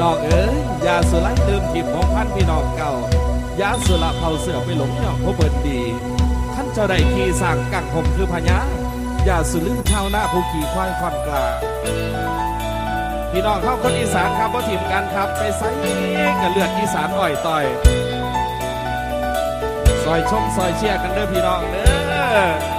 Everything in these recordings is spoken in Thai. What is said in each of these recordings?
น้องเอ๋ยยาสุไลลืมทิมของพันพี่น้องเก่ายาสุละเผาเสือไปหลงย่องพบเบิดดีท่านเจ้าได้ขี่สั่งกังผมคือพญายาสุลืมชาวนาผู้ขี่ควายคอนกลาพี่น้องเข้าคนอีสานครับว่าทีมกันครับไปไซกันเลือดอีสานอ่อยต่อยซอยชมซอยเชียร์กันเด้อพี่น้องเด้อ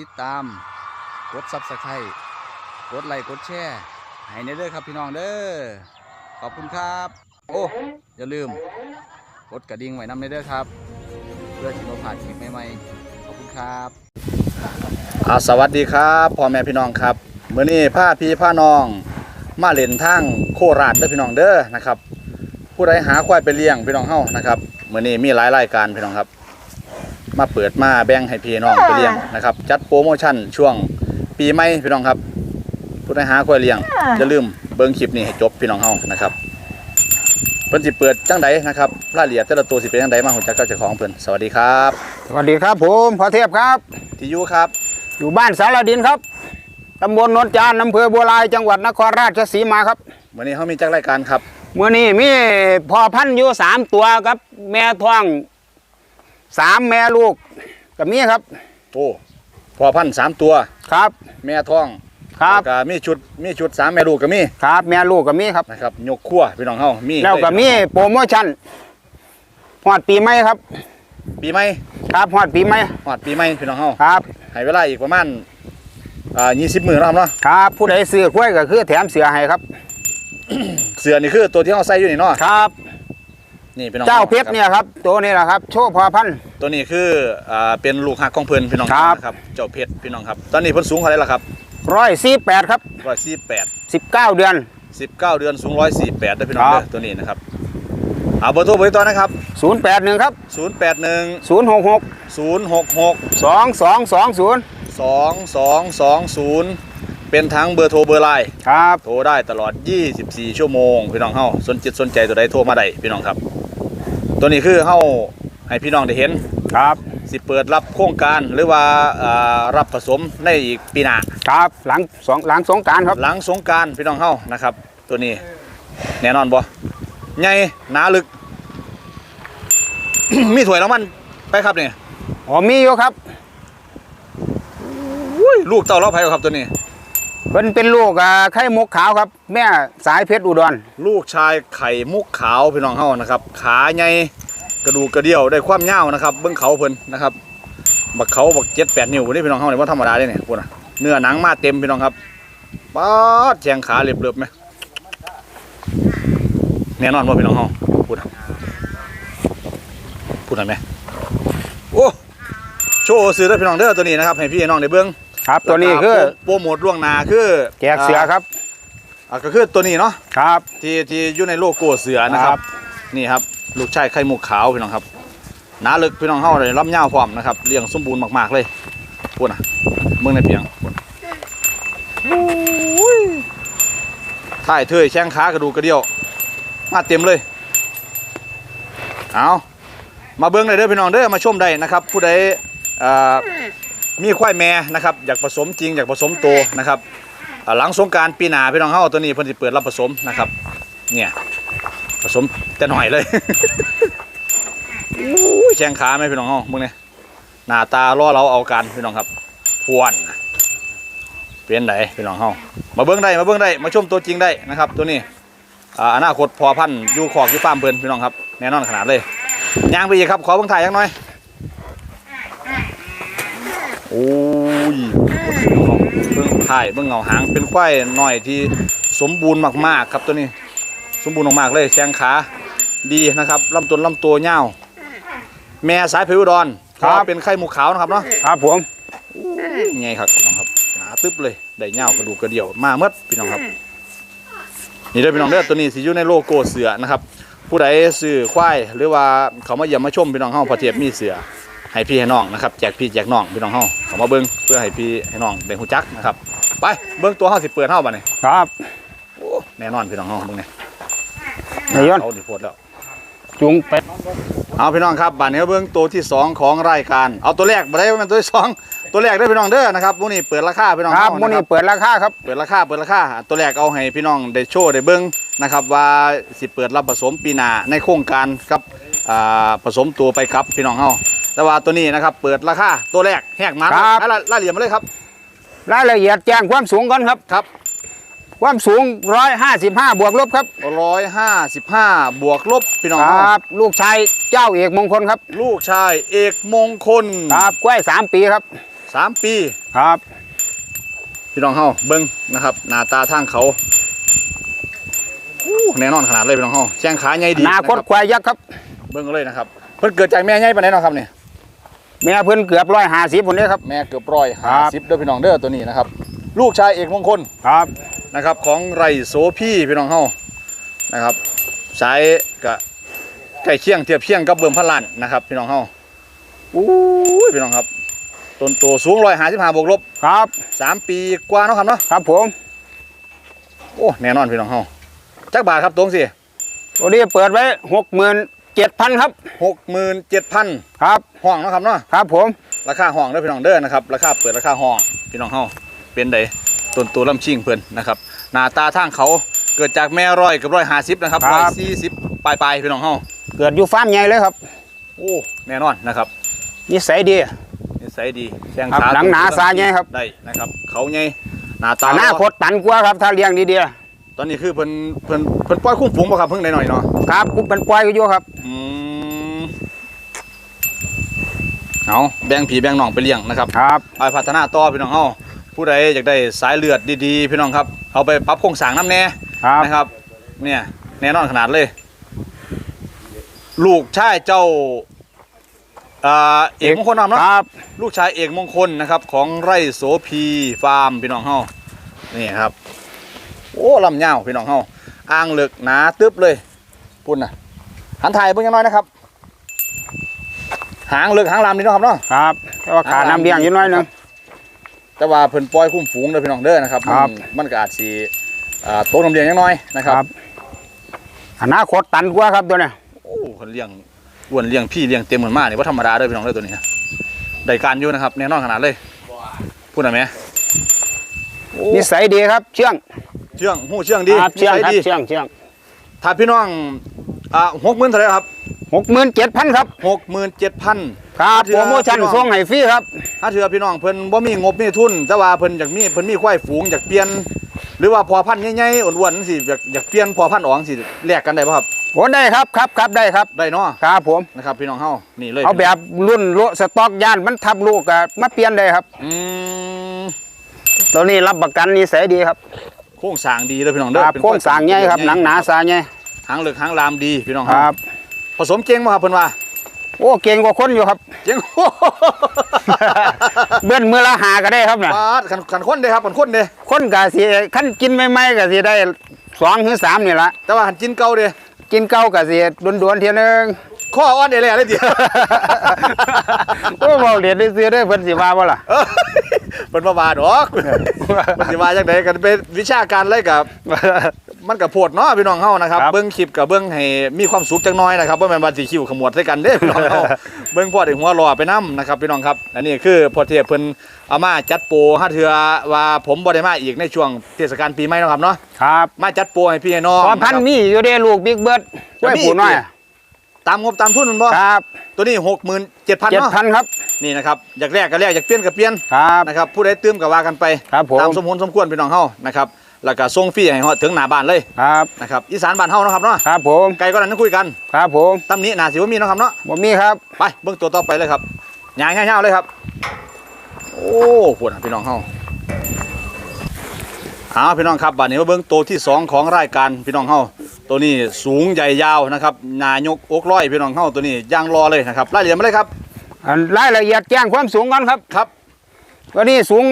ติดตาม กดซับสไครต์กดไลค์กดแชร์ให้ในเด้อครับพี่น้องเด้อขอบคุณครับ โอ้อย่าลืม กดกระดิ่งไว้นำในเด้อครับ เพื่อที่เราผ่านคลิปใหม่ๆขอบคุณครับอาสวัสดีครับพ่อแม่พี่น้องครับเมื้อนี้พาพี่พาน้อง มาเล่นทางโคราชเด้อพี่น้องเด้อนะครับ ผู้ใดหาควายไปเลี้ยงพี่น้องเฮานะครับเมื้อนี้มีหลายรายการพี่น้องครับ มาเปิดมาแบ่งให้พี่น้องไปเลี้ยงนะครับ จัดโปรโมชั่นช่วงปีใหม่พี่น้องครับผู้ใดหาควายเลี้ยงอย่าลืมเบิ่งคลิปนี้ให้จบพี่น้องเฮานะครับเพิ่นสิเปิดจังใดนะครับรายละเอียดแต่ละตัวสิเป็นจังใดมาฮู้จักกับเจ้าของเพิ่นสวัสดีครับ สวัสดีครับผมพระเทพครับที่อยู่ครับ อยู่บ้านสารดินครับตำบลโนนจานอำเภอบัวลายจังหวัดนครราชสีมาครับมื้อนี้เฮามีจักรายการครับเมื่อนี้มีพ่อพันธุ์อยู่สามตัวครับ แม่ท้อง สามแม่ลูกก็มีครับ โอ้พอพันธุ์สามตัว ครับ แม่ท้องครับแล้วก็มีชุดมีชุดสามแม่ลูกก็มีครับ แม่ลูกก็มีครับนะครับยกขั้วพี่น้องเฮามีแล้วก็มีโปรโมชั่นฮอดปีใหม่ครับ ปีใหม่ครับฮอดปีใหม่ฮอดปีใหม่พี่น้องเฮาครับให้เวลาอีกประมาณอ่า20มื้อเนาะครับเนาะครับผู้ใดซื้อกล้วยก็คือแถมเสือให้ครับ เสื้อนี่คือตัวที่เฮาใส่อยู่นี่เนาะครับ นี่พี่น้องเจ้าเพชรเนี่ยครับตัวนี้แหละครับ โชว์พ่อพันธุ์ตัวนี้คืออ่าเป็นลูกหักของเพิ่นพี่น้องครับนะครับเจ้าเพชรพี่น้องครับ ตอนนี้เพิ่นสูงเท่าไหร่ล่ะครับร้อยสี่แปดครับ148สิบเก้าเดือน19เดือนสูง148เด้อพี่น้องครัเด้อบตัวนี้นะครับเอาเบอร์โทรเบอร์ติดต่อนะครับศูนย์แปดหนึ่งครับ081ศูนย์หกหก066สองสองสองศูนย์2220เป็นทั้งเบอร์โทรเบอร์ไลน์ครับโทรได้ตลอด 24 ชั่วโมง พี่น้องเฮาสนจิตสนใจตัวใดโทรมาได้พี่น้องครับ ตัวนี้คือเฮาให้พี่น้องได้เห็น ครับ สิเปิดรับโครงการหรือว่าอ่ารับผสมในอีกปีหน้า ครับหลังสองหลังสงกรารครับหลังสงกรารพี่น้องเฮานะครับ ตัวนี้แน่นอนบ่ใหญ่หนาลึก มีถ้วยรางวัลไปครับนี่อ๋อมีอยู่ครับอุ้ยลูกเต่าเล้าไผ่ครับตัวนี้ เป็นเป็นลูกอ่าไข่มุกขาวครับ แม่สายเพชรอุดรลูกชายไข่มุกขาวพี่น้องเฮานะครับ ขาใหญ่กระดูกกระเดี่ยวได้ความยาวนะครับ เบิ้งเขาเพิ่นนะครับ บักเขาบักเจ็ดแปดนิ้วนี่พี่น้องเฮาเนี่ยว่าธรรมดาเลยเนี่ยพูดนะเนื้อหนังมาเต็มพี่น้องครับป๊าดแจงขาเรียบๆไหมแน่นอนว่าพี่น้องเฮาพูดนะพูดหน่อยไหมโอ้โชว์ซื้อได้พี่น้องเด้อตัวนี้นะครับให้พี่น้องได้เบิ้ง ครับตัวนี้คือแล้วก็โปรโมทล่วงหน้าคือแจกเสือครับอ่าก็คือตัวนี้เนาะครับที่ที่อยู่ในโลโก้เสือนะคครัรับบนี่ครับลูกชายไข่มุกขาวพี่น้องครับหนาลึกพี่น้องเฮาเลยลำยาวพร้อมนะครับเลี้ยงสมบูรณ์มากๆเลยพูดนะเมืองในเพียงพูดถ่ายเทยแช่งขากระดูกกระเดี่ยว มาเต็มเลย เอามาเบิ้งเลยเด้อพี่น้องเด้อมาชมได้นะครับ ผู้ใดเอ่อ มีควายแม่นะครับอยากผสมจริงอยากผสมโตนะครับอ่าหลังสงกรารปีหน้าพี่น้องเฮาตัวนี้เพิ่นสิเปิดรับผสมนะครับเนี่ยผสมแต่หน่อยเลย อู้ยแข้งขาไหมพี่น้องเฮามึงเนี่ยหน้าตาล่อเราเอากันพี่น้องครับพวนนะเป็นไหนพี่น้องเฮามาเบิ้งได้มาเบิ้งได้มาชมตัวจริงได้นะครับ ตัวนี้อ่าอนาคตพอพันธุ์อยู่ขอกอยู่ฟาร์มเพิ่นพี่น้องครับแน่นอนขนาดเลยย่างไปอีกครับขอเบิ้งถ่ายยังน่อย โอ้ยเบิ้งถ่ายเบิ้งเงาหางเป็นควายหน่อยที่สมบูรณ์มากๆครับตัวนี้ สมบูรณ์มากๆเลยแข้งขาดีนะครับลำต้นลำตัวยาวแม่สายผิวดอนครับก็เป็นไข่หมูขาวนะครับเนาะครับผมไงครับพี่น้องครับหนาตึ๊บเลยได้ยาวกระดูกกระเดี่ยวมาเมดพี่น้องครับ นี่เด้อพี่น้องเด้อตัวนี้สิอยู่ในโลโก้เสือนะครับ ผู้ใดซื้อควายหรือว่าเขามาเยี่ยมมาชมพี่น้องเฮาพอเทียบมีเสือ ให้พี่ให้น้องนะครับแจกพี่แจกน้องพี่น้องเฮาเขามาเบิ้งเพื่อให้พี่ให้น้องได้ฮู้จักนะครับ ไปเบิ้งตัวเฮาสิเปิดเฮาบัดนี้ครับโอ้แน่นอนพี่น้องเฮาเบิ้งนี่นายยนเอาดิโพดแล้วจุงไปเอาพี่น้องครับบัดนี้เบิ้งตัวที่สองของรายการ เอาตัวแรกบ่ได้ว่าเป็นตัวที่สองตัวแรกเด้อพี่น้องเด้อนะครับพวกนี้เปิดราคาพี่น้องคเฮารับมื้อนะคนี้รับเปิดราคาครับเปิดราคาเปิดราคาตัวแรกเอาให้พี่น้องได้โชว์ได้เบิ้งนะครับว่าสิเปิดรับผสมปีหน้าในโครงการครับอ่าผสมตัวไปครับพี่น้องเฮา แต่ว่าตัวนี้นะครับ เปิดราคาตัวแรกแหกมันครับรายรายละเอียดมาเลยครับ รายละเอียดแจ้งความสูงก่อนครับ ครับ ความสูง 155 บวกลบครับร้อยห้าสิบห้าบวกลบพี่น้องคเฮารับลูกชายเจ้าเอกมงคลครับลูกชายเอกมงคลครับกล้วย3ปีครับสามปี ครับพี่น้องเฮาเบิ้งนะครับหน้าตาทางเขาอู้แน่นอนขนาดเลยพี่น้องเฮาแข้งขาใหญ่ดีอนาคตะรับควายยักษ์ครับเบิ้งเอาเลยนะครับ เพิ่นเกิดจากแม่ใหญ่ปานใดเนาะครับเนี่ย แม่เพิ่นเกือบ150พุ่นเด้ครับ แม่เกือบร้อยครัห้าบสิบเด้อพี่น้องเด้อตัวนี้นะครับ ลูกชายเอกมงคลครับนะครับของไรโสพี่พี่น้องเฮานะครับสายกะใกล้เคียงเทียบเคียงกับเบิ่มพันล้านนะครับ พี่น้องเฮาอู้ยพี่น้องครับต้นโตสูงร้อยห้าสิบห้าบวกลบครับสามปีกว่าเนาะครับเนาะครับผมโอ้แน่นอนพี่น้องเฮาจักบาทครับตรงสิตัวนี้เปิดไว้ 67,000ครับหกหมื่นเจ็ดพันครับห้องเนาะครับเนาะครับผมราคาห้องเด้อพี่น้องเด้อนะครับราคาเปิดราคาห้องพี่น้องเฮาเป็นไดต้นตัวลำชิงเพิ่นนะครับหน้าตาทางเขาเกิดจากแม่ร้อยกับร้อยห้าสิบนะครับร้อยสี่สิบปลายปลายๆพี่น้องเฮาเกิดอยู่ฟาร์มใหญ่เลยครับโอ้แน่นอนนะครับนิสัยดีนิสัยดีแข้งครับขาหนังหนาสายใหญ่ครับได้นะครับเขาใหญ่หน้าตาอนาคตตันกว่าครับถ้าเลี้ยงดี ตอนนี้คือเพิ่นเพิ่นเพิ่นปล่อยคุ้มฝูงบ่ครับเพิ่งได้หน่อยเนาะๆครับกุ๊เป็นปล่อยก็อยู่ครับอืมเอาแบ่งผีแบ่งน้องไปเลี้ยงนะครับครับไปพัฒนาต่อพี่น้องเฮาผู้ใดอยากได้สายเลือดดีๆ พี่น้องครับเอาไปปรับโครงสร้างน้ำแน่ครับนะครับ เนี่ยแน่นอนขนาดเลย ลูกชายเจ้าอ่าเอกมงคลนำเนาะครับ ลูกชายเอกมงคลนะครับ ของไร่โสพีฟาร์มพี่น้องเฮานี่ครับ โอ้ลำยาวพี่น้องเฮาอ่างเหลึกหนาตึ๊บเลยพุ่นนะหันถ่ายเบิ่งยังน้อยนะครับ หางเหลึกหางลำนี่เนาะครับเนาะครับ แต่ว่าขาดน้ำเลี้ยงอยู่น้อยหนึง แต่ว่าเพิ่นปล่อยคุ้มฝูงเด้อพี่น้องเด้อนะครับครับมันมันก็อาจสิอ่าโตน้ำเลี้ยงยังน้อยนะครับ อนาคตตันกว่าครับตัวเนี้ยโอ้เพิ่นเลี้ยงอ้วนเลี้ยงพี่เลี้ยงเต็มเหมือนมานี่ว่าธรรมดาเด้อพี่น้องเด้อตัวนี้นะได้การอยู่นะครับแน่นอนขนาดเลยพูดหน่อยไหมโอ้ นิสัยดีครับ เชื่อง เชื่องหูเชื่องดีครับเชื่องนิครับสัยดีเชื่องเชื่องถ้าพี่น้องอ่าหกหมื่นเท่าไหรครับหกหมื่นเจ็ดพันครับหกหมื่นเจ็ดพัน ครับถือโปรโมชั่นพี่น้องส่งให้ฟรีครับ ถ้าเถือพี่น้องเพิ่นบ่มีงบมีทุน แต่ว่าเพิ่นอยากมีเพิ่นมีควายฝูงอยากเปลี่ยน หรือว่าพอพันธุ์ใหญ่ๆอ้วนๆจังซี่อยากอยากเปลี่ยนพอพันธุ์ออกจังซี่แลกกันได้ป่ะครับโอ้ได้ครับครับครับได้ครับ ได้เนาะครับผม นะครับ พี่น้องเฮานี่เลยเอาแบบรุ่นโลสต็อกย่านมันทับลูกอะมาเปลี่ยนได้ครับอืมตัวนี้รับประกันนิสัยดีครับ โครงสร้างดีเลยพี่น้องเด้คอรับเป็นโค้งสร้างใหญ่ครับหนังหนาสาใหญ่หางเหลือกหางลามดีพี่น้องคเฮารับ ผสมเก่งบ่ครับเพิ่นว่า โอ้เก่งกว่าคนอยู่ครับเก่งเบิ้นมือละหาก็ได้ครับเนี่ยปาดขันขันคนเด้ครับขันคนเด้คนกะสิขั้นกินใหม่ๆกะสิได้สองหรือสามนี่ละแต่ว่าหันกินเก่าเด้กินเก่ากะสิดวนๆเทียหนึงข้ออ่อนเด้เลยเลยติโอ้บอกเรียนได้ซื้อได้เพิ่นสิว่าบ่ล่ะ เออเพิ่นบ่ว่าดอก มันสิว่าจังไดกันเป็นวิชาการเลยกับ มันกับโพดเนาะพี่น้องเฮานะครับครับ เบิ่งคลิปกับเบิ่งให้มีความสุขจังน้อยนะครับบ่แม่นว่าสิคิวขมวดใส่กันเด้พี่น้องเฮาเบิ่งพอได้หัวรอไปนํนะครับพี่น้องครับอันนี้คือพอเทียบเพิ่นเอามาจัดโปรหาเทื่อว่าผมบ่ได้มาอีกในช่วงเทศกาลปีใหม่เนาะครับเนาะครับมาจัดโปรให้พี่ให้น้องพอพันนะครับ มีอยู่เด้ลูกบิ๊กเบิร์ดไว้จะมีผู้น้อยอีกตามงบตามทุนมันบ่ครับตัวนี้67,000เจ็ดเนาะพันครับ นี่นะครับอยากแลกก็แลกอยากเปลี่ยนก็เปลี่ยนครับ นะครับผู้ใดตื้มก็ว่ากันไปครับผม ตามสมผลสมควรพี่น้องเฮานะครับแล้วก็ส่งฟรีให้ฮอดถึงหน้าบ้านเลยครับ นะครับอีสานบ้านเฮาเนาะครับเนาะครับผม ไกลก็นั้นคุยกันครับผมตำหนี้น่าสิบ่มีเนาะครับเนาะ บ่มีครับ ไปเบิ่งตัวต่อไปเลยครับยางง่ายๆเลยครับ โอ้ปวดพี่น้องเฮาเอาพี่น้องครับบัดนี้มาเบิ่งตัวที่สองของรายการพี่น้องเฮาตัวนี้สูงใหญ่ยาวนะครับหนายกอกร้อยพี่น้องเฮาตัวนี้ย่างรอเลยนะครับรายละเอียดมาเลยครับ อันรายละเอียดแจ้งความสูงกันครับครับตัวนี้สูง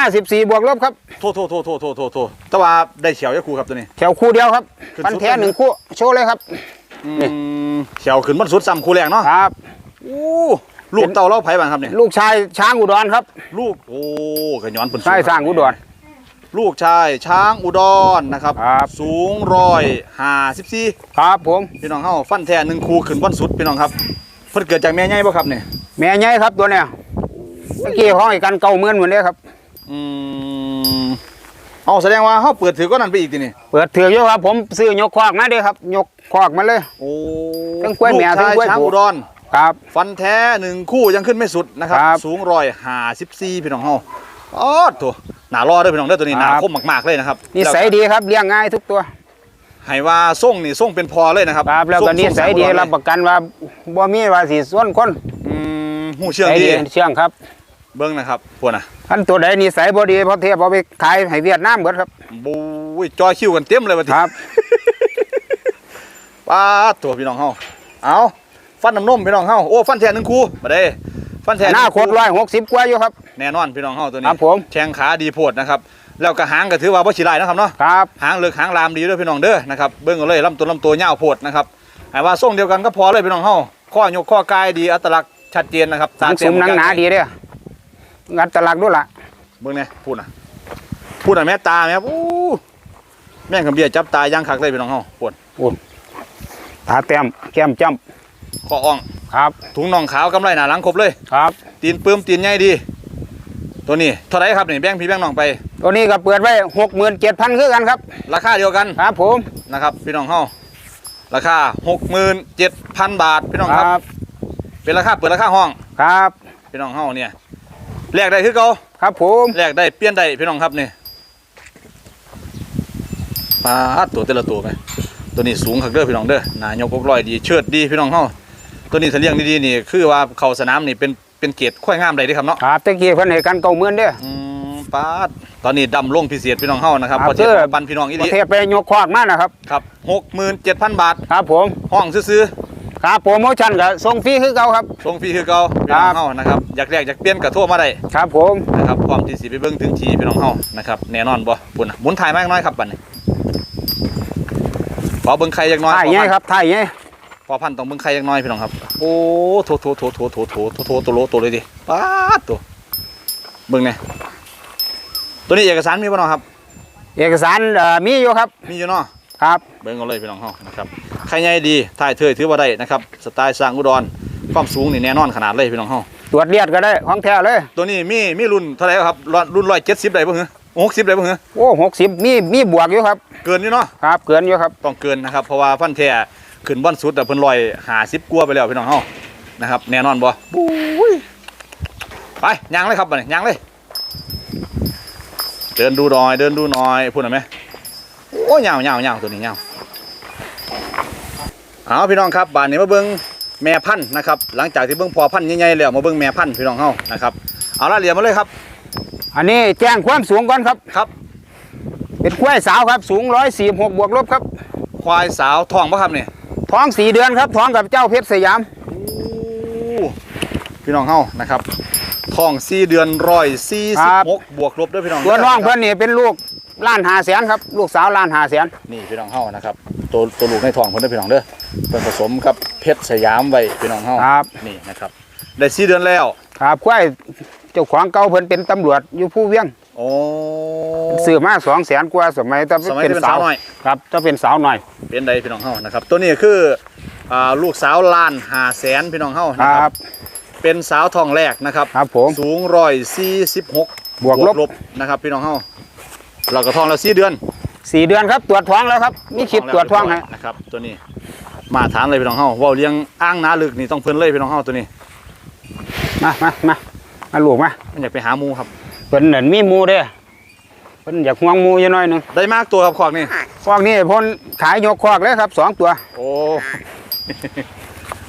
154บวกลบครับโทษโทษโทษโทษโทษโทษโทษแต่ว่าได้เฉียวยักครูครับตัวนี้ แถวคู่เดียวครับขึ้นปันสุดแท้เลยนะหนึ่งคู่โชว์เลยครับอืมเฉียวขึ้นมันสุดซ้ำคู่แรกเนาะครับโอ้ลูกเต่าเล่าไผ่บ้างครับเนี่ยลูกชายช้างอุดรครับลูกโอ้กระย้อนเป็นชายสร้างอุดร ลูกชายช้างอุดรนะครับครับ สูงร้อยห้าสิบสี่ครับผมพี่น้องเฮาฟันแท้หนึ่งคูขึ้นวันสุดพี่น้องครับเพิ่นเกิดจากแม่ใหญ่บ่ครับเนี่ย แม่ใหญ่ครับตัวเนี้ยเมื่อกี้ห้องไอ้กันเก่าเหมือนเหมือนเด้ครับ อืมเอาแสดงว่าเฮาเปิดถือก็นั่นไปอีกทีนี่เปิดถือกอยู่ครับ ผมซื้อยกคอกมาเด้ครับ ยกคอกมาเลย โอ้ทั้งกล้วยแมวลูชาทั้งกล้วยช้างผู อุดร ครับ ฟันแท้หนึ่งคู่ยังขึ้นไม่สุดนะครับ ครับสูงร้อยห้าสิบสี่พี่น้องเฮาอ๋อตัวหนารอเด้อพี่น้องเด้อตัวนี้หนาครับ คมมากๆเลยนะครับนิสัยดีครับเลี้ยงง่ายทุกตัว ให้ว่าส่งนี่ส่งเป็นพอเลยนะครับครับแล้วก็ส่งนิสัยดีส่งรับประกันว่าบ่มีว่าสิส่วนคนอืม หูเชื่องใจดีเชื่องครับ เบิ้งนะครับพวกน่ะท่านตัวใดนิสัยบ่ดีพอเทียบเอาไปขายให้เวียดนามเบิดครับบูยจอยคิวกันเต็มเลยวันทีครับป้าดตัวพี่น้องเฮาเอาฟันน้ำนมพี่น้องเฮาโอ้ฟันแท้หนึ่งคู่มาเด้ฟันแท้หน้าโคตรร้อยหกสิบกว่าอยู่ครับแน่นอนพี่น้องเฮาตัวนี้ครับผมแข้งขาดีโพดนะครับแล้วก็หางก็ถือว่าบ่ฉีลายนะครับเนาะครับหางเลือกหางลามดีด้วยพี่น้องเด้อนะครับเบิ่งเอาเลยลำตัวลำตัวยาวโพดนะครับให้ว่าทรงเดียวกันก็พอเลยพี่น้องเฮาข้อยกข้อกายดีอัตลักษณ์ ชัดเจนนะครับหนังเต็สมหนังหนาดีเด้องัดตลักด้วยล่ะเบิ่งเนี่ยพูดน่ะพูดน่ะแม่ตาแม่อู้แม่งกับเบียจับตาย่างคักเลยพี่น้องเฮาปวดตาแต้มแก้มจ้คออ่องำครับ ถุงน่องขาวกำไรหนาหลังครบเลยครับ ตีนปื้มตีนใหญ่ดี ตัวนี้เท่าไหรครับนี่แบ่งพี่แบ่งน้องไป ตัวนี้ก็เปิดไว้หกหมื่นเจ็ดพันคือกันครับ ราคาเดียวกันครับผมนะครับ พี่น้องเฮาราคา67,000บาทพี่น้องครับ เป็นราคาเปิดราคาห้องครับพี่น้องเฮาเนี่ยแลกได้คือเก่าครับผมแลกได้เปลี่ยนได้พี่น้องครับนี่ปาดตัวแต่ละตัวไปตัวนี้สูงคักเด้อพี่น้องเด้อหนายกกร้อยดีเชิดดีพี่น้องเฮาตัวนี้ถ้าเลี้ยงดีๆนี่คือว่าเข้าสนามนี่เป็นเป็นเกรดค่อยงามได้เด้อครับเนาะครับตะกี้เพิ่นให้กันเก่าหมื่นเด้ออืมปาดตอนนี้ดำลงพิเศษพี่น้องเฮานะครับครับพอเทียบคือกับปันพี่น้องอีปดีระเทศไปยกคอกมานะครับครับ67,000บาทครับผมห้องซื้อ ครับโปรโมชั่นก็ส่งฟรีคือเก่าครับๆส่งฟรีคือเก่าพี่น้องเฮานะครับอยากแลกอยากเปลี่ยนก็โทรมาได้ครับผมนะครับพร้อมที่สิไปเบิ่งถึงทีพี่น้องเฮานะครับแน่นอนบ่บุญน่ะหมุนถ่ายมากน้อยครับบัดนี้ขอเบิ่งใครจักหน้อยถ่ายพอไงพันครับถ่ายไงพอพันต้องเบิ่งใครจักหน้อยพี่น้องครับ โอ้โถโถโถโถโถโถโถโถตัวโลตัวเลยดิป๊าดตัวเบิ่งแน่ตัวนี้เอกสารมีบ่เนาะครับ เอกสารเอ่อมีอยู่ครับ มีอยู่เนาะ ครับเบิ่งเอาเลยพี่น้องเฮานะครับใครใหญ่ดีถ่ายเทยถือว่าได้นะครับสไตล์สร้างอุดรความสูงนี่แน่นอนขนาดเลยพี่น้องเฮาตรวจเลียดก็ได้ของแท้เลย ตัวนี้มีมีรุ่นเท่าไหร่ครับรุ่น170ได้บ่เหรอ60ได้บ่เหรอโอ้หกสิบมีมีบวกอยู่ครับ เกินอยู่เนาะครับเกินอยู่ครับต้องเกินนะครับเพราะว่าฟันแท้ขึ้นบ้านสุดแต่เพิ่นลอยหาสิบกลัวาไปแล้วพี่น้องเฮานะครับแน่นอนบ่บุ้ยไปย่างเลยครับบัดนี้ย่างเลย เดินดูหน่อยเดินดูหน่อยพูดหน่อยไหม โอ้ยาวยาวยาวตัวนี้ยาวเอาพี่น้องครับบ้านนี้มาเบิ่งแม่พันธุ์นะครับ หลังจากที่เบิ่งพอพันธุ์ใหญ่ๆแล้วมาเบิ่งแม่พันธุ์พี่น้องเฮานะครับเอาละเรียนมาเลยครับ อันนี้แจ้งความสูงก่อนครับครับ เป็นกล้วยสาวครับสูงร้อยสี่หกบวกลบครับ ควายสาวทองปะครับเนี่ยท้องสี่เดือนครับท้องกับเจ้าเพชรสยามพี่น้องเฮานะครับทองสี่เดือนร้อยสี่สิบหกบวกลบด้วยพี่น้องตัวน้องเพิ่นนี่เป็นลูก ล้านหาแสนครับ ลูกสาวล้านหาแสนนี่พี่น้องเฮานะครับ ตัวตัวลูกในทองเพิ่นเด้อพี่น้องเด้อเพิ่นผสมกับเพชรสยามไว้พี่น้องเฮาครับนี่นะครับได้สี่เดือนแล้วครับกล้วยเจ้าของเก่าเพิ่นเป็นตำรวจอยู่ผู้เวียงโอ้ซื้อมาสองแสนกว่าสมัยตอนสมัยเป็นที่เป็นสาสาววหน่อย ครับถ้าเป็นสาวหน่อย เป็นใดพี่น้องเฮานะครับ ตัวนี้คืออ่าลูกสาวล้านห้าแสนพี่น้องเฮาคนะครัรับ บ เป็นสาวทองแรกนะครับ ครับผม สูงร้อยสี่สิบหกบวกลบ นะครับพี่น้องเฮา เราก็ทองแล้วสี่เดือนสี่เดือนครับตรวจท้องแล้วครับมีคลิปตรวจท้องให้นะครับตัวนี้มาฐานเลยพี่น้องเฮาเว่าเลี้ยงอ้างนาลึกนี่ต้องเพิ่นเลยพี่น้องเฮาตัวนี้มามามามาลูกมามันอยากไปหาหมูครับเพิ่นนั่นมีหมูเด้อเพิ่นอยากห่วงหมูอยู่หน่อยหนึงได้มากตัวครับขอกนี่คอกนี้เพ่นขายยกคอกเลยครับสองตัว โอ้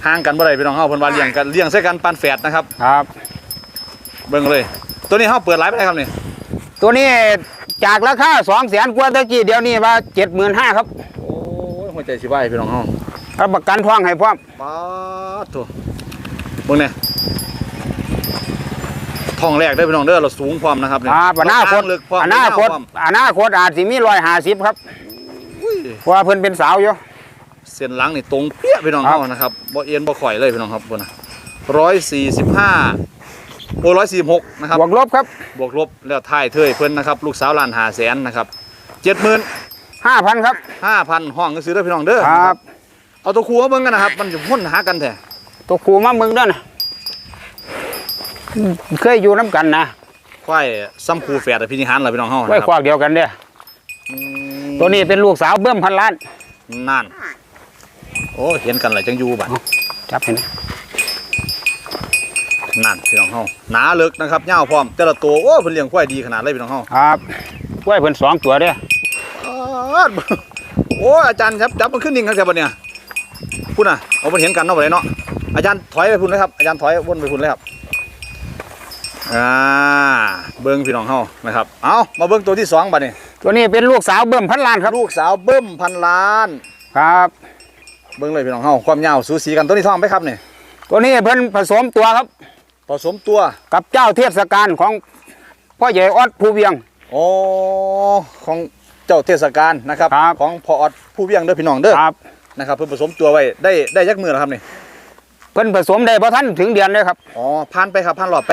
ห่างกันบ่ได้พี่น้องเฮาเพิ่นว่าเลี้ยงกันเลี้ยงใส่กันปานแฝดนะครับครับ เบิ่งเลย ตัวนี้เฮาเปิดหลายไปได้ครับนี่ตัวนี้ จากราคาสองแสนกว่าตะกี้เดี๋ยวนี้ว่าเจ็ดหมื่นห้าครับโอ้ยหัวใจสิวายพี่น้องเฮารับประกันท้องให้พร้อมป๊าดโตัวเบิ่งแน่ท้องแรกเด้อพี่น้องเด้อเราสูงพร้อมนะครับนี่ครับอนาคตลึกพร้อมอนาคตพร้อมอนาคตอาจสิมีร้อยห้าสิบครับอุ้ยเพราะว่าเพิ่นเป็นสาวอยู่ เส้นหลังนี่ตรงเปี้ยพี่น้องครับเฮานะครับบ่เอียนบ่ข่อยเลยพี่น้องครับพุ่นน่ะร้อยสี่สิบห้า โอ้ร้อยสี่หกนะครับ บวกลบครับบวกลบแล้วท้ายเทยเพิ่นนะครับ ลูกสาวล้านหาแสนนะครับเจ็ดหมื่นห้าพันครับห้าพันห้องก็ซื้อได้อพี่น้องเด้อครับเอาตัวครูมาเบิ่งกันนะครับ มันจะพ้นหากันแท้ตัวครูมามึงด้วยนะเคยอยู่น้ำกันนะควายซ้ำครูแฝดอภินิหารเหรอพี่น้องเฮาไว้นะคควัรับกเดียวกันเด้ออืมตัวนี้เป็นลูกสาวเบิ้มพันล้านนั่นโอ้เห็นกันเลยจังอยู่บัดจับเห็นไหม นั่นพี่น้องเฮาหนาเลิกนะครับยาวพร้อมแต่ละตัวโอ้เพิ่นเลี้ยงควายดีขนาดเลยพี่น้องเฮาครับไว้เพิ่นสองตัวเด้ออาดโอ้อาจารย์ครับจับมันขึ้นนิ่งครับแค่บัดเนี่ยพุ่นน่ะเอามันเห็นกันเนาะบัดนี้เนาะอาจารย์ถอยไปพุ่นเลยครับอาจารย์ถอยวนไปพุ่นเลยครับอ่าเบิ้งพี่น้องเฮานะครับเอามาเบิ้งตัวที่สองบัดนี้ตัวนี้เป็นลูกสาวเบิ้มพันล้านครับลูกสาวเบิ้มพันล้าน ครับเบิ้งเลยพี่น้องเฮาความยาวสูสีกันตัวนี้ท้องไหมครับนี่ตัวนี้เพิ่นผสมตัวครับ ผสมตัวกับเจ้าเทศกาลของพ่อใหญ่ออดภูเวียงโอ้ของเจ้าเทศกาลนะครับครับของพออดผู้เวียงเด้อพี่น้องเด้อครับนะครับเพิ่นผสมตัวไว้ได้ได้ยักมือแล้วครับนี่เพิ่นผสมได้พอท่านถึงเดือนเลยครับอ๋อผ่านไปครับผ่านรอบไป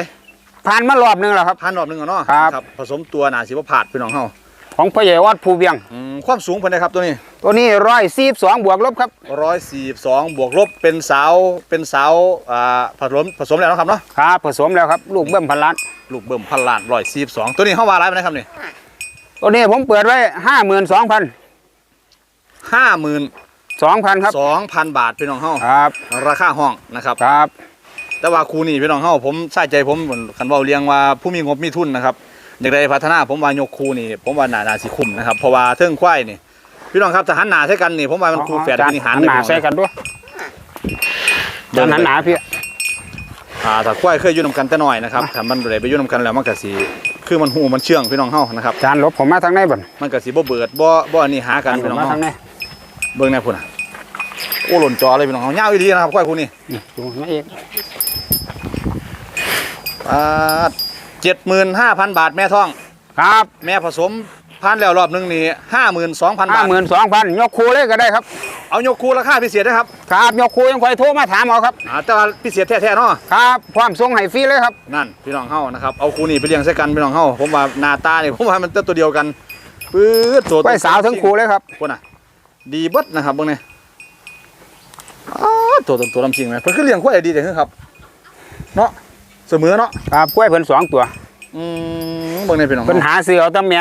ผ่านมารอบหนึงแล้วครับผ่านรอบหนึงแล้วเนาะครับผสมตัวหนาสิบ่ผาดพี่น้องเฮา ของพ่อใหญ่ออดภูเวียง อืมความสูงเพิ่นได้ครับตัวนี้ตัวนี้ร้อยสี่สองบวกลบครับ142บวกลบเป็นสาวเป็นสาวอ่าผสมผสมแล้วเนาะครับเนาะครับผสมแล้วครับลูกเบิ้มพันล้านลูกเบิ่มพันล้าน142ตัวนี้เฮาว่าหลายปานใดครับนี่ตัวนี้ผมเปิดไว้ห้าหมื่นสองพัน52,000สองพันครับบาทพี่น้องเฮาครับราคาห้องนะครับ ครับ แต่ว่าครูนี่พี่น้องเฮาผมใส่ใจผมคันเว้าเรียงว่าผู้มีงบมีทุนนะครับ อยากได้พัฒนาผมว่ายกครูนี่ ผมว่าน่าน่าสิคุ้มนะครับเพราะว่าเทิงควายนี่พี่น้องครับถ้าหันหน้าใส่กันนี่ผมว่ามันครูแฝดเป็นนิหารหันหนาใส่กันด้วยจานหันหนาพี่อ่าถ้าควายเคยอยู่นํกันแต่น้อยนะครับถ้ามันได้ไปอยู่นํกันแล้วมันก็สิคือมันหูมันเชื่องพี่น้องเฮานะครับจานลบผมมาทางไหนบ่นมันก็สิบ่เบิดบ่บ่อันนี้หากันจานผพี่มน้องมาเฮาทางไหนเบิ่งแน่พุ่นน่ะโอ้หล่นจอเลยพี่น้องเฮายาวอีหลีนะครับควายครูนี่นี่ดูมาเอง อ่า75,000บาทแม่ท้อง ครับแม่ผสมพันแล้วรอบหนึงนี่52,000ห้าบาหทมื่นสองพันยกคูเลยก็ได้ครับ เอายกคูราคาพิเศษนะครับครับยกคูยังคอยโทรมาถามเอาครับ อ่าแต่ว่าพิเศษแท้ๆเนาะ ครับพร้อมส่งให้ฟรีเลยครับ นั่นพี่น้องเฮานะครับเอาคูนี่ไปเลี้ยงใส่กันพี่น้องเฮาผมว่าหน้าตานี่ผมว่ามันตัวเดียวกันปื๊ดตัวไว้สาวทั้งคูเลยครับพวกน่ะ ดีเบิดนะครับเบิ่งนี่อ้าวตัวตัวตัวลำชิงไหมเพิ่นคือเลี้ยงควายดีแต่คือครับ เนาะ เสมอเนาะครับกล้วยเพิ่นสองตัวอืมเบิ่งนี่พี่น้องเพิ่นเฮาหาซื้อเอาแต่แม่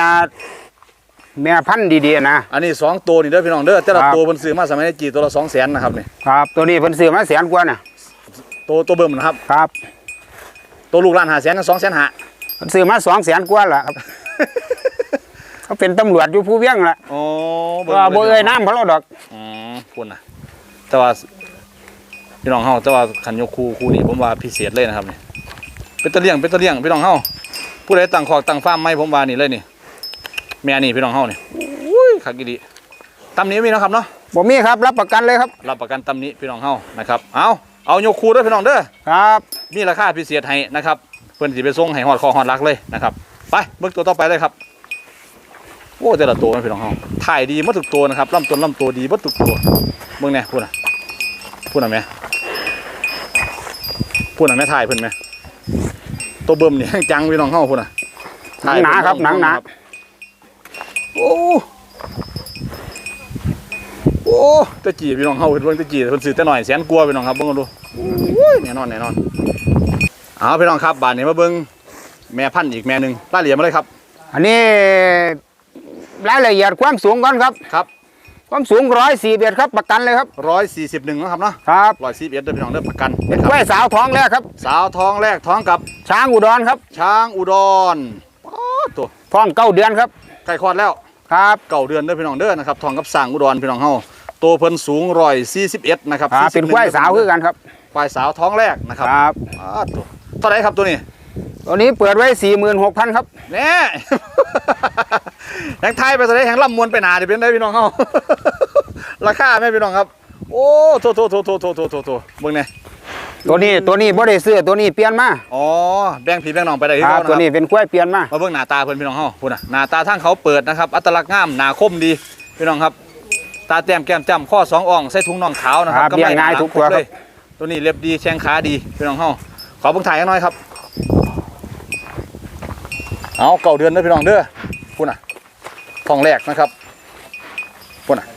แม่พันธุ์ดีๆนะ อันนี้สองตัวนี่เด้อพี่น้องเด้อแต่ละครับตัวเพิ่นซื้อมาสมัยนี้จีตัวละ200,000นะครับนี่ครับ ตัวนี้เพิ่นซื้อมาแสนกว่าน่ะตัวตัวเบิ่มนะครับ ครับ ตัวลูกล้าน500,000กับ200,000หาเพิ่นซื้อมาสองแสนกว่าล่ะครับเขาเป็นตำรวจอยู่ภูเวียงล่ะอ๋อว่าบ่เอ่ยน้ำเขาเราดอกอืมคุณนะแต่ว่าพี่น้องเฮาแต่ว่าขันยกคูคูนี่ผมว่าพิเศษเลยนะครับนี่ เป็นตะเลี่ยงเป็นตะเลี่ยงพี่น้องเฮาผู้ใดตั้งคอกตั้งฟาร์มไม่ผมว่านี่เลยนี่ แม่นี่พี่น้องเฮานี่อุ้ยขักอีดีตำนี้มีนะครับเนาะบ่มีครับรับประกันเลยครับรับประกันตำนี้พี่น้องเฮานะครับเอาเอายกคูเด้อพี่น้องเด้อครับมีราคาพิเศษให้นะครับเพิ่นสิไปส่งให้ฮอดคอฮอดรักเลยนะครับไปเบิ่งตัวต่อไปเลยครับโอ้แต่ละตัวนะพี่น้องเฮาถ่ายดีหมดทุกตัวนะครับลำต้นลำตัวดีหมดทุกตัวเบิ่งแน่พูดน่ะพูดน่ะแม่พูดน่ะแม่ถ่ายเพิ่นแม่ ตัวเบิ่มนี่จังพี่น้องเฮาพูดน่ะหนังหนาครับหนังหนาโอ้โอ้ตะกี้พี่น้องเฮาเพิ่นเบิ่งตะกี้เพิ่นซื้อแต่น้อยแสนกว่าพี่น้องครับเบิ่งกันดูโอ้ยแน่นอนแน่นอนเอาพี่น้องครับบานนี้มาเบิ้งแม่พันธุ์อีกแม่หนึ่งรายละเอียดมาเลยครับ อันนี้รายละเอียดความสูงก่อนครับครับ ความสูงร้อยสี่เอ็ดครับประกันเลยครับร้อยสี่สิบหนึ่งนะครับเนาะครับร้อยสี่เอ็ดเด้อพี่น้องเด้อประกันเป็นนะคกล้รัวยสาวท้องแรกครับ สาวท้องแรกท้องกับช้างอุดรครับ ช้างอุดรป๊าดตัวท้องเก้าเดือนครับใกล้คลอดแล้วครับเก่าเดือนเด้อพี่น้องเด้อนะครับท้องกับสร้างอุดรพี่น้องเฮาโตเพิ่นสูงร้อยสี่สิบเอ็ดนะครับครับเป็นกล้วยสาวคือกันครับควายสาวท้องแรกนะครับครับป๊าดตัวเท่าไหรครับตัวนี้ ตัวนี้เปิดไว้สี่หมื่นหกพันครับแน่แหงไทยไปแสดงแหงลำมวนไปหนาเดี๋ยวเป็นได้พี่น้องเฮาราคาแม่พี่น้องครับ โอ้โถโถโถโถโถโถโถโถเบิ่งแน่ตัวนี้ตัวนี้บ่ได้ซื้อตัวนี้เปลี่ยนมาอ๋อแบ่งพี่แบ่งน้องไปได้คที่รับเขาตัวนะนี้เป็นกล้วยเปลี่ยนมา มาเบิ่งหน้าตาเพิ่นพี่น้องเฮาพูดน่ะหน้าตาทางเขาเปิดนะครับอัตลักษณ์งามหน้าคมดีพี่น้องครับ ตาแต้มแก้มจ้ำข้อสองอ่องใส่ถุงน่องขาวนะคครัรับบเลี้ยงง่ายทุกตัวเลครับยตัวนี้เล็บดีแข้งขาดีพี่น้องเฮาขอเบิ่งถ่ายกันหน่อยครับ เอาเก่าเดือนเด้อพี่น้องเด้อพุ่นน่ะทองแรกนะครับพุ่นน่ะ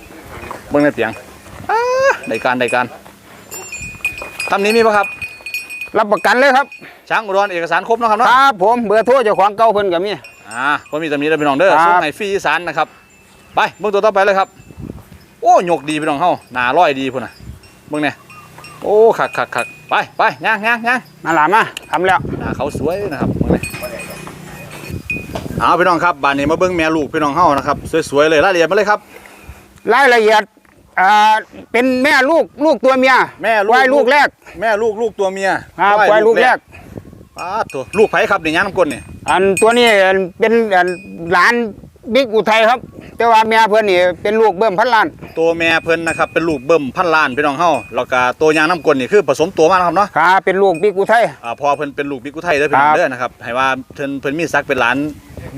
เบิ่งในเสียงอ้าได้การได้การตำนี้มีปะครับ รับประกันเลยครับ ช้างอุดรเอกสารครบเนาะครับคเนาะรับผมเบอร์โทรเจ้าของเก่าเพิ่นก็มีอ่าบ่มีตำนี้เด้อพี่น้องเด้อครับส่งให้ฟรีอีสานนะครับ ไปเบิ่งตัวต่อไปเลยครับ โอ้หยกดีพี่น้องเฮาหน้าร้อยดีพุ่นน่ะเบิ่งเนี่ยโอ้คักคักคักไปไปย่างย่างย่างมาหลามาทำแล้วหน้าเขาสวยนะครับเบิ่งเนี่ย เอาพี่น้องครับบ้านนี้มาเบิ่งแม่ลูกพี่น้องเฮานะครับสวยๆเลยรายละเอียดมาเลยครับ รายละเอียดอ่าเป็นแม่ลูกลูกตัวเมียแม่ลูก ควายลูกแรกแม่ลูกลูกตัวเมียครับควายลูกแรกป้าดตัวลูกไผครับนี่ย่างน้ำก้นนี่อันตัวนี้เป็นอันหลานบิ๊กอุทัยครับ แต่ว่าเมียเพื่อนนี่เป็นลูกเบิ่มพันล้านตัวแม่เพิ่นนะครับเป็นลูกเบิ่มพันล้านพี่น้องเฮาแล้วก็ตัวยางน้ำก้นนี่คือผสมตัวมานะครับเนาะครับเป็นลูกบิ๊กอุทัย อ่าพอเพิ่นเป็นลูกบิ๊กอุทัยเด้อพี่น้องครับ เด้อนะครับให้ว่าเพิ่นเพิ่นมีศักดิ์เป็นหลาน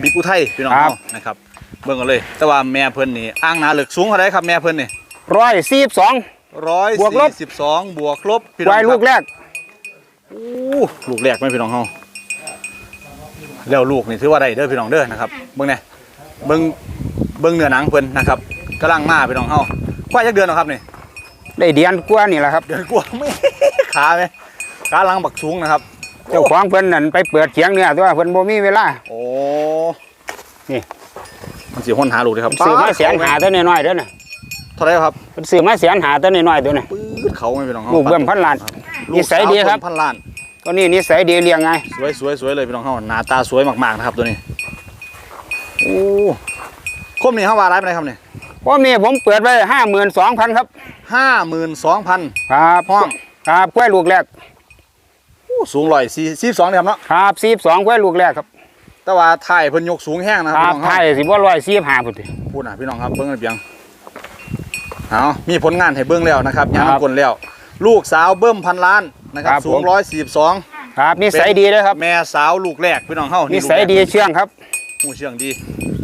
บิ๊กอุทัยพี่น้องครัเฮาบนะครับเบิ่งกันเลย แต่ว่าแม่เพิ่นนี่อ้างหนาเหลึกสูงเท่าไหร่ครับแม่เพิ่นนี่ร้อยสี่สอง ร้อยบวกลบสิบสองบวกลบพี่คน้องวายครับลูกแรกอู้ลูกแรกไหมพี่น้องเฮาแล้วลูกนี่ถือว่าได้เด้อพี่น้องเด้อนะครับเบิ่งแหน่เบิ่งเบิ่งเนื้อหนังเพิ่นนะครับกำลังมาพี่น้องเฮาควายจักเดือนแล้วครับนี่ ได้เดียนกว่านี่แหละครับ เดือนกว่าไม่ ขาไหมขาหลังบักสูงนะครับ เจ้าของเพิ่นนั่นไปเปิดเขียงเนื้อตัวเพิ่นบ่มีเวลา โอ้นี่มันสิห้นหาลูกเลยครับซื้อมาแสนหาตัวน้อยๆเด้อน่ะเท่าไหรครับเพิ่นซื้อมาแสนหาตัวน้อยๆตัวน่ะปื๊ดเขาไม่เป็นน้องลูกเบิ่มพันล้านลูนิกสัยดีครับสาวเบิ่มพันล้านตัวนี้นิสัยดีเลี้ยงไงสวยสวยสวยเลยพี่น้องเขาหน้าตาสวยมากๆนะครับตัวนี้โอ้คมนี่เขาว่าร้ายไปไหนใดครับเนี่ยพวกนี้ผมเปิดไว้ห้าหมื่นสองพันครับห้าหมื่นสองพันครับห้องครับกล้วยลูกแรก สูงร้อยสี่สิบสองครับเนาะครับสี่สองกล้วยลูกแรกครับ แต่ว่าถ่ายเพิ่นยกสูงแห้งนะคครัรับบพี่น้องไทเขายสิบ่ร้อยสี่ห้าพุ่นติพูดนะพี่น้องครับเบิ้งกันเพียงเอามีผลงานให้เบิ้งแล้วนะครับยางครับน้ำกลแล้ว ลูกสาวเบิ้มพันล้านนะครับครับสูผงมร้อยสี่สิบสองครับนิสัยดีเลยครับ แม่สาวลูกแรกพี่น้องเฮานินี่สัยดีเชื่องครับหูเชื่องดี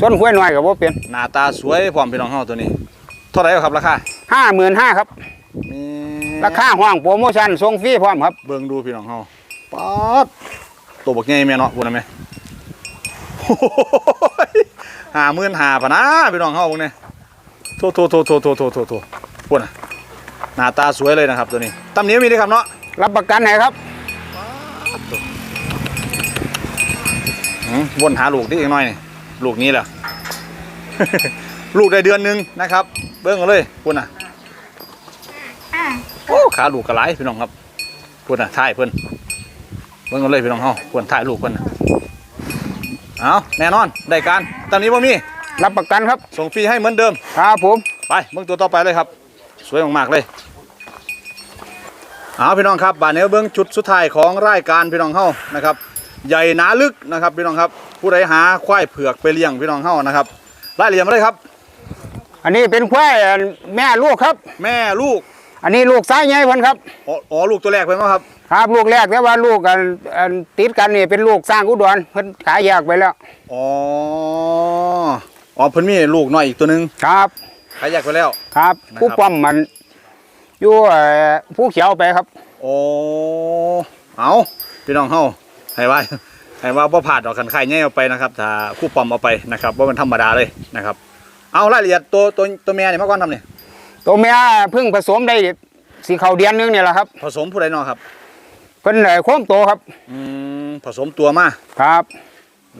ต้นกล้วยน้อยกับว่าเป็นหน้าตาสวยพร้อมพี่น้องเฮาตัวนี้ เท่าไหร่ครับราคาห้าหมื่นห้าครับมีราคาห้องโปรโมชั่นส่งฟรีพร้อมครับ เบิ่งดูพี่น้องเฮา ป๊าดตัวบักใหญ่แม่เนาะพูดได้ไหมห้าหมื่นห้าพะนะพี่น้องเฮาพวกนี้โทโทโทโทโทโทโทโทพูดนะหน้าตาสวยเลยนะครับตัวนี้ตำหนี้มีด้วยครับเนาะรับประกันให้ครับอืมวนหาลูกที่อีกหน่อยนี่ลูกนี้แหละลูกได้เดือนหนึงนะครับ เบิ่งกันเลยพูดนะโอ้ขาลูกกระไรพี่น้องครับพูดนะถ่ายเพิ่น เบิ่งกันเลยพี่น้องเฮาควรถ่ายลูกเพิ่นนะเอาแน่นอนได้การตอนนี้ว่ามีรับประกันครับ ส่งฟรีให้เหมือนเดิม ครับผม ไปเบิ่งตัวต่อไปเลยครับ สวยมากๆเลยเอาพี่น้องครับบาดนี้เบิ่งจุดสุดท้ายของรายการพี่น้องเฮานะครับ ใหญ่หนาลึกนะครับพี่น้องครับ ผู้ใดหาควายเผือกไปเลี้ยงพี่น้องเฮานะครับรายละเอียดมาเลยครับ อันนี้เป็นควายแม่ลูกครับ แม่ลูก อันนี้ลูกสายใหญ่เพิ่นครับอ๋ออ๋อลูกตัวแรกเป็นไหมครับ ครับลูกแรกแต่ว่าลูกกันอันติดกันนี่เป็นลูกสร้างอุดรเพิ่นขายแยกไปแล้วอ๋ออ๋อเพิ่นมีลูกน้อยอีกตัวหนึงครับขายแยกไปแล้ว ครับ นะครับ ผู้ป้อมมันอยู่เอ่อผู้เขียวไปครับ โอ้เอาพี่น้องเฮาให้ว่าให้ว่าบ่ผ่าดดอกขันไข่แย่เอาไปนะครับถ้าคู่ปอมเอาไปนะครับว่ามันธรรมดาเลยนะครับ เอารายละเอียดตัวตัวตัวแม่นี่มาก่อนทำนี่ ตัวแม่เพิ่งผสมได้สีเขาเดือนหนึงนี่แหละครับ ผสมผู้ใดเนอครับเพิ่นได้ความโตครับอืมผสมตัวมาครับ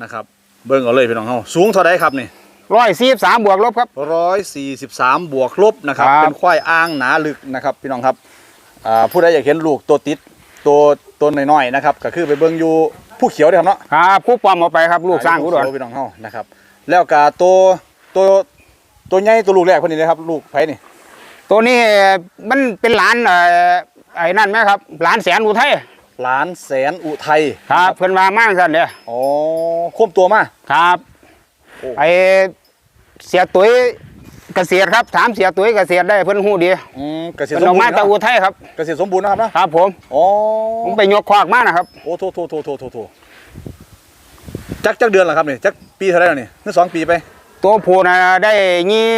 นะครับ เบิ่งเอาเลยพี่น้องเฮาสูงเท่าใดครับนี่ร้อยสี่สามบวกลบครับร้อยสี่สิบสามบวกลบนะครับครับ เป็นควายอ้างหนาลึกนะครับ พี่น้องครับอ่าผู้ใดอยากเห็นลูกตัวติดตัวตัวน้อยๆนะครับ ก็คือไปเบิ่งอยู่ผู้เขียวเด้อครับเนาะครับผู้ป้อมเอาไปครับลูกสร้างอุดรผู้เขียวพี่น้องเฮานะครับ แล้วก็ตัวตัวตัวใหญ่ตัวลูกแรกคนนี้นะครับ ลูกไผนี่ ตัวนี้มันเป็นหลานเอ่อไอ้นั่นไหมครับหลานแสนอุทัยหลานแสนอุทัยครับเพิ่นมามั่งสั่นเด้ออ๋อควบตัวมาครับโอ้ไอ้เสียตุ้ยเกษตรครับถามเสียตุ้ยเกษตรได้เพิ่นฮู้ดีอืมเกษตรเพิ่นสอมอกบูมารณ์ตะอุเนาะทัยครับเกษตรสมบูรณ์นะครับเนาะครับผมอ๋อผมไปยกคอกมานะครับโอ้โถโถโถโถโถโถจักจักเดือนเหรอครับนี่จักปีเท่าไหรแล้วนี่นี่สองปีไป ตัวผู้น่ะได้ยี่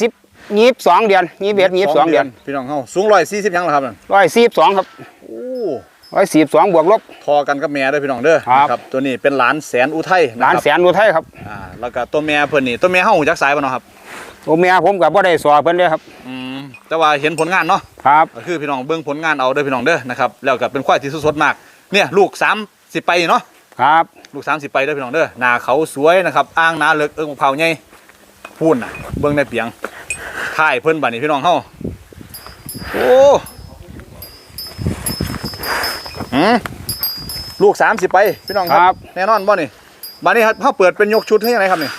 สิบ ยี่สิบสองเดือนยี่สิบเอ็ดยี่สิบสองเดือนพี่น้องเฮาสูงร้อยสี่สิบยังเหรอครับนั่นร้อยสี่สิบสองครับโอ้ร้อยสี่สิบสองบวกลบพอกันกับแม่เด้อพี่น้องเด้อครับนะตัวนี้เป็นหลานแสนอุทัยหลานนะครับแสนอุทัยครับอ่าแล้วก็ตัวแม่เพิ่นนี่ตัวแม่เฮาหูจักสายบ่เนาะครับโอเมียผมกับพ่ได้สอเพิ่นเลยครับอืมแต่ว่าเห็นผลงานเนาะครับก็คือพี่น้องเบิ่งผลงานเอาเด้อพี่น้องเด้อนะครับแล้วก็เป็นควายที่สดๆมากเนี่ยลูก30ไปเนาะครับลูก30ไปเด้อพี่น้องเด้อหน้าเขาสวยนะครับอ้างหน้าเลิกเอิ้งมะพร้าวใหญ่พูนน่ะเบิ่งในเปียง ถ่ายเพิ่นบัดนี้พี่น้องเฮาโอ้หืมลูก30ไปพี่น้องครับแน่นอนบ่นี่บัดนี้ครับเฮาเปิดเป็นยกชุดให้ยังไงครับนี่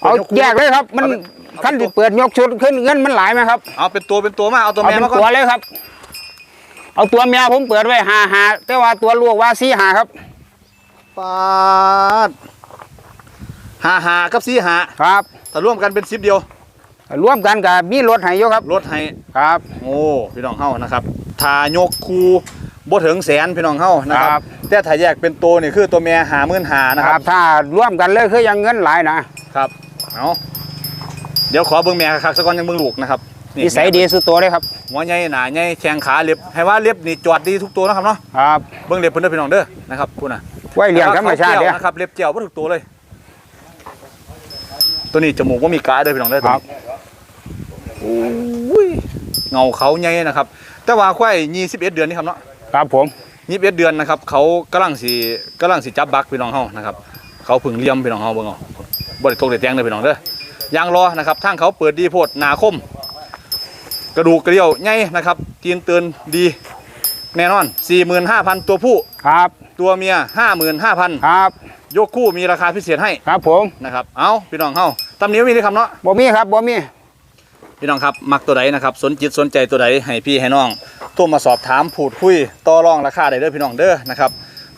เอาป็นคู่แยกเลยครับ มันเอาเป็นเอาเป็น ขั้นที่เปิดยกชุดขึ้นเงินมันหลายไหมครับเอาเป็นตัวเป็นตัวมาเอาตัวเอาแม่เป็นมาก่ตัวอนเลยครับ เอาตัวเมียผมเปิดไว้หาหาแต่ว่าตัวลูกว่าสี่หาครับ ปาดหาหากับสี่หาครับถ้าร่วมกันเป็นสิบเดียว ร่วมกันกับมีรถให้อยครับลดให้ครับ โอ้พี่น้องเฮานะครับถ้ายกคูบ่ถึงแสนพี่น้องเฮานะคครัรับบแต่ถ้าแยกเป็นตัวนี่คือตัวแม่หาหมื่นหานะคครัรับบถ้าร่วมกันเลยคือยังเงินหลายนะครับเอาเดี๋ยวขอเบิ่งแม่คักๆสักก่อนยังเบิ่งลูกนะครับนิสัยดีสุดตัวเลยครับหัวใหญ่หนาใหญ่แข้งขาเล็บให้ว่าเล็บนี่จอดดีทุกตัวนะครับเนาะครับเบิ่งเล็บเพิ่นเด้อพี่น้องเด้อนะครับพูดน่ะไว้เลี้ยงธรรมชาติเด้เด้อนะครับเล็บเจียวบ่ทุกตัวเลย ตัวนี้จมูกว่ามีกาเด้อพี่น้องเด้อตัวครันี้บ โอ้ยเงาเขาใหญ่นะครับ แต่ว่าควาย21เดือนนี่ครับเนาะครับผม21เดือนนะครับ เขากำลังสิกำลังสิจับบักพี่น้องเฮานะครับ เขาพึ่งเลี้ยมพี่น้องเฮาเบิ่งเอาบ่ได้ตกได้แตงเด้อพี่น้องเด้อยางรอนะครับทางเขาเปิดดีโพดหนาคม กระดูกกระเดี่ยวใหญ่นะครับตีนเตือนดีแน่นอน 45,000 ตัวผู้ครับ ตัวเมีย 55,000ครับ ยกคู่มีราคาพิเศษให้ ครับผม นะครับ เอาพี่น้องเฮาตำหนิ้วมีที่คำเนาะบ่มีครับบ่มี พี่น้องครับมักตัวใดนะครับสนจิตสนใจตัวใดให้พี่ให้น้องโทรมาสอบถามพูดคุยต่อรองราคาได้เด้อพี่น้องเด้อนะครับ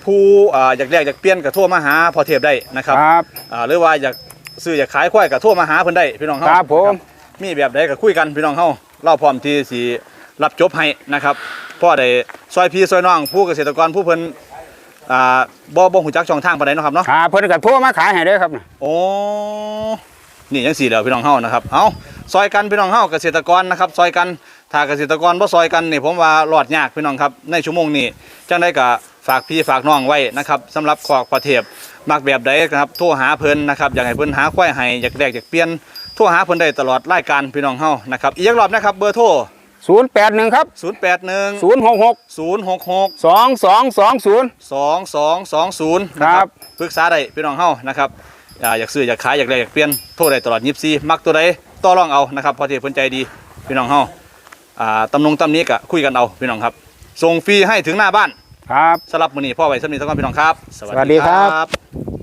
ผู้อ่าอยากแลกอยากเปลี่ยนกับโทรมาหาพอเทียบได้นะครับครับ อ่าหรือว่าอยากซื้ออยากขายควายกับโทรมาหาเพิ่นได้พี่น้องเฮาครับผม นะมีแบบใดก็คุยกันพี่น้องเฮาเราพร้อมที่สิรับจบให้นะครับพ่อได้ซอยพี่ซอยน้องผู้เกษตรกรผู้เพิ่นอ่าบ่บ่ฮู้จักช่องทางปานใดเนาะครับเนาะครับเพิ่นก็โทรมาขายให้เด้อครับโอ้ นี่ยังสี่เดียวพี่น้องเฮานะครับ เอา ซอยกันพี่น้องเฮาเกษตรกรนะครับซอยกันถ้าเกษตรกรบ่ซอยกันนี่ผมว่ารอดยากพี่น้องครับในชั่วโมงนี้จังได้ก็ฝากพี่ฝากน้องไว้นะครับสำหรับขอกประเทศมักแบบใดนะครับโทรหาเพิ่นนะครับอยากให้เพิ่นหาควายให้อยากแลกอยากเปลี่ยนโทรหาเพิ่นได้ตลอดรายการพี่น้องเฮานะครับอีกรอบนะครับเบอร์โทร081 ครับ 081 066 066 2220 2220นะคครัรับบปรึกษาได้พี่น้องเฮานะครับอ่าอยากซื้ออยากขายอยากได้อยากเปลี่ยนโทรได้ตลอด24มักตัวใด ต่อรองเอานะครับเพอที่เพิ่นใจดีพี่น้องเฮาอ่าตำนงตำนี้ก็คุยกันเอาพี่น้องครับ ส่งฟรีให้ถึงหน้าบ้านครับ สำหรับมื้อนี้พ่อไว้สำนี้สักก่อนพี่น้องครับ สวัสดีครับบ